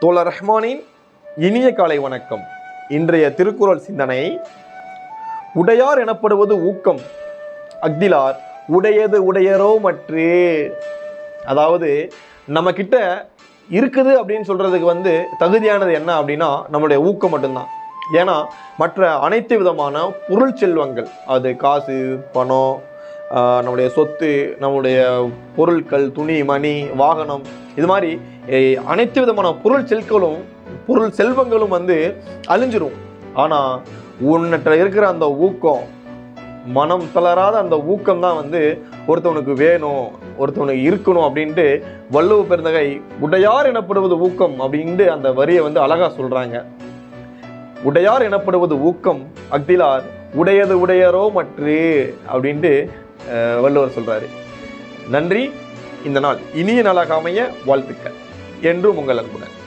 தோழ ரஹ்மானின் இனிய காலை வணக்கம். இன்றைய திருக்குறள் சிந்தனை உடையார் எனப்படுவது ஊக்கம் அக்திலார் உடையது உடையரோ மற்று. அதாவது நம்ம கிட்ட இருக்குது அப்படின்னு சொல்றதுக்கு வந்து தகுதியானது என்ன அப்படின்னா நம்மளுடைய ஊக்கம் மட்டும்தான். ஏன்னா மற்ற அனைத்து விதமான பொருள் செல்வங்கள் அது காசு பணம் நம்முடைய சொத்து நம்முடைய பொருட்கள் துணி மணி வாகனம் இது மாதிரி அனைத்து விதமான பொருள் செல்களும் பொருள் செல்வங்களும் வந்து அழிஞ்சிரும். ஆனால் உன்னற்ற இருக்கிற அந்த ஊக்கம் மனம் தளராத அந்த ஊக்கம் தான் வந்து ஒருத்தவனுக்கு வேணும் ஒருத்தவனுக்கு இருக்கணும் அப்படின்ட்டு வள்ளுவ பெருந்தகை உடையார் எனப்படுவது ஊக்கம் அப்படின்ட்டு அந்த வரியை வந்து அழகாக சொல்கிறாங்க உடையார் எனப்படுவது ஊக்கம் அக்திலார் உடையது உடையரோ மற்று அப்படின்ட்டு வள்ளுவர் சொல்றாரு. நன்றி இந்த நாள் இனிய நாளாக அமைய வாழ்த்துக்கள். என்றும் உங்கள் அன்புடன்.